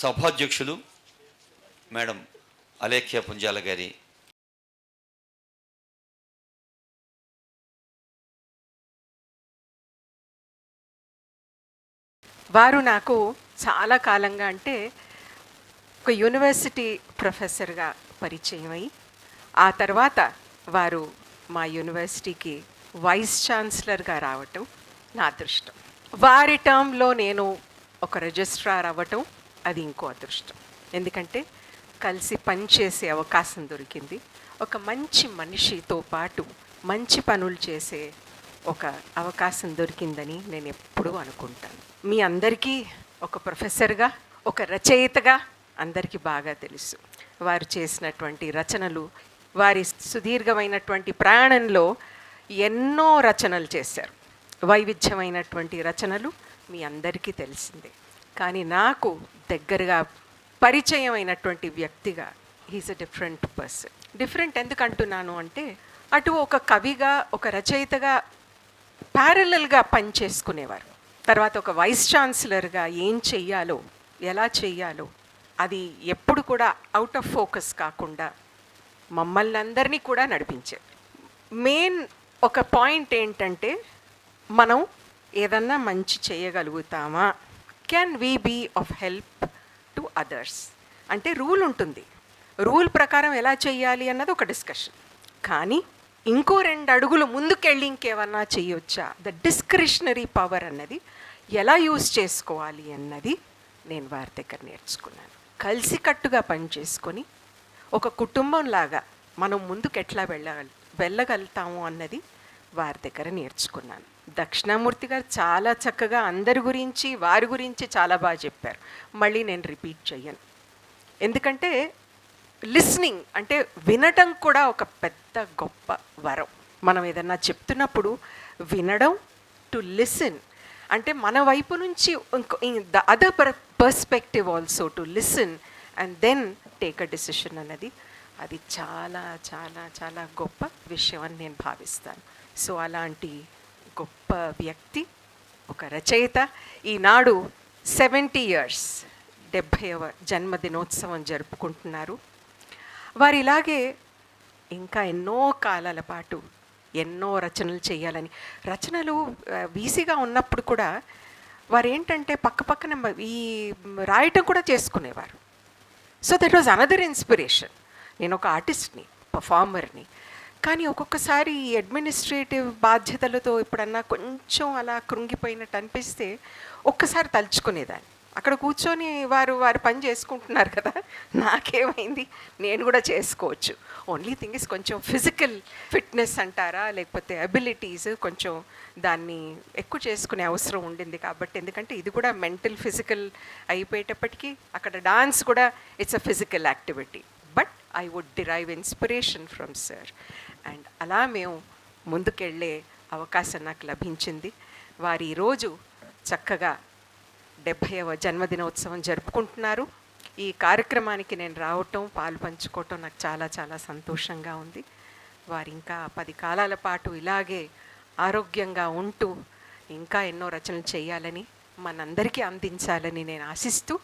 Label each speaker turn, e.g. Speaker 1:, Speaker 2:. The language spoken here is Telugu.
Speaker 1: సభాధ్యక్షులు మేడం అలేఖ్య పుంజాల గారి
Speaker 2: వారు నాకు చాలా కాలంగా అంటే ఒక యూనివర్సిటీ ప్రొఫెసర్గా పరిచయం అయ్యి ఆ తర్వాత వారు మా యూనివర్సిటీకి వైస్ ఛాన్సలర్గా రావటం నా అదృష్టం. వారి టర్మ్లో నేను ఒక రిజిస్ట్రార్ అవ్వటం అది ఇంకో అదృష్టం. ఎందుకంటే కలిసి పనిచేసే అవకాశం దొరికింది. ఒక మంచి మనిషితో పాటు మంచి పనులు చేసే ఒక అవకాశం దొరికిందని నేను ఎప్పుడూ అనుకుంటాను. మీ అందరికీ ఒక ప్రొఫెసర్గా ఒక రచయితగా అందరికీ బాగా తెలుసు. వారు చేసినటువంటి రచనలు వారి సుదీర్ఘమైనటువంటి ప్రయాణంలో ఎన్నో రచనలు చేశారు. వైవిధ్యమైనటువంటి రచనలు మీ అందరికీ తెలిసిందే. కానీ నాకు దగ్గరగా పరిచయం అయినటువంటి వ్యక్తిగా he's a different person different ఎందుకు అంటున్నాను అంటే అటు ఒక కవిగా ఒక రచయితగా ప్యారలల్గా పనిచేసుకునేవారు. తర్వాత ఒక వైస్ ఛాన్సలర్గా ఏం చెయ్యాలో ఎలా చెయ్యాలో అది ఎప్పుడు కూడా అవుట్ ఆఫ్ ఫోకస్ కాకుండా మమ్మల్ని అందరినీ కూడా నడిపించారు మెయిన్ ఒక పాయింట్ ఏంటంటే మనం ఏదన్నా మంచి చేయగలుగుతామా? Can we be of help to others అంటే రూల్ ఉంటుంది. రూల్ ప్రకారం ఎలా చేయాలి అన్నది ఒక డిస్కషన్ కానీ ఇంకో రెండు అడుగులు ముందుకెళ్ళి ఇంకేమన్నా చేయొచ్చా? ద డిస్క్రిషనరీ పవర్ అన్నది ఎలా యూజ్ చేసుకోవాలి అన్నది నేను వారి దగ్గర నేర్చుకున్నాను. కలిసికట్టుగా పనిచేసుకొని ఒక కుటుంబంలాగా మనం ముందుకు ఎట్లా వెళ్ళగల వెళ్ళగలుగుతాము అన్నది వారి దగ్గర నేర్చుకున్నాను. దక్షిణామూర్తి గారు చాలా చక్కగా అందరి గురించి వారి గురించి చాలా బాగా చెప్పారు. మళ్ళీ నేను రిపీట్ చెయ్యను. ఎందుకంటే లిస్నింగ్ అంటే వినటం కూడా ఒక పెద్ద గొప్ప వరం. మనం ఏదన్నా చెప్తున్నప్పుడు వినడం టు లిసన్. అంటే మన వైపు నుంచి ఇంకో the other perspective also to listen and then take a decision అన్నది. అది చాలా చాలా చాలా గొప్ప విషయం అని నేను భావిస్తాను. సో అలాంటి గొప్ప వ్యక్తి ఒక రచయిత ఈనాడు సెవెంటీ ఇయర్స్ డెబ్భైవ జన్మదినోత్సవం జరుపుకుంటున్నారు. వారు ఇలాగే ఇంకా ఎన్నో కాలాల పాటు ఎన్నో రచనలు చేయాలని రచనలు వీసీగా ఉన్నప్పుడు కూడా వారు ఏంటంటే పక్క పక్కన ఈ రాయటం కూడా చేసుకునేవారు. So that was another inspiration. నేను ఒక ఆర్టిస్ట్ని పర్ఫార్మర్ని. కానీ ఒక్కొక్కసారి అడ్మినిస్ట్రేటివ్ బాధ్యతలతో ఎప్పుడన్నా కొంచెం అలా కృంగిపోయినట్టు అనిపిస్తే ఒక్కసారి తలుచుకునేదాన్ని. అక్కడ కూర్చొని వారు వారు పని చేసుకుంటున్నారు కదా నాకేమైంది? నేను కూడా చేసుకోవచ్చు. ఓన్లీ థింగ్ ఇస్ కొంచెం ఫిజికల్ ఫిట్నెస్ అంటారా? లేకపోతే అబిలిటీస్ కొంచెం దాన్ని ఎక్కువ చేసుకునే అవసరం ఉండింది కాబట్టి ఎందుకంటే ఇది కూడా మెంటల్ ఫిజికల్ అయిపోయేటప్పటికీ అక్కడ డాన్స్ కూడా it's a physical activity. I would derive inspiration from sir and అలా మేము ముందుకెళ్ళే అవకాశం నాకు లభించింది. వారు ఈరోజు చక్కగా డెబ్భైవ జన్మదినోత్సవం జరుపుకుంటున్నారు. ఈ కార్యక్రమానికి నేను రావటం పాలు పంచుకోవటం నాకు చాలా చాలా సంతోషంగా ఉంది. వారు ఇంకా పది కాలాల పాటు ఇలాగే ఆరోగ్యంగా ఉంటూ ఇంకా ఎన్నో రచనలు చేయాలని మనందరికీ అందించాలని నేను ఆశిస్తూ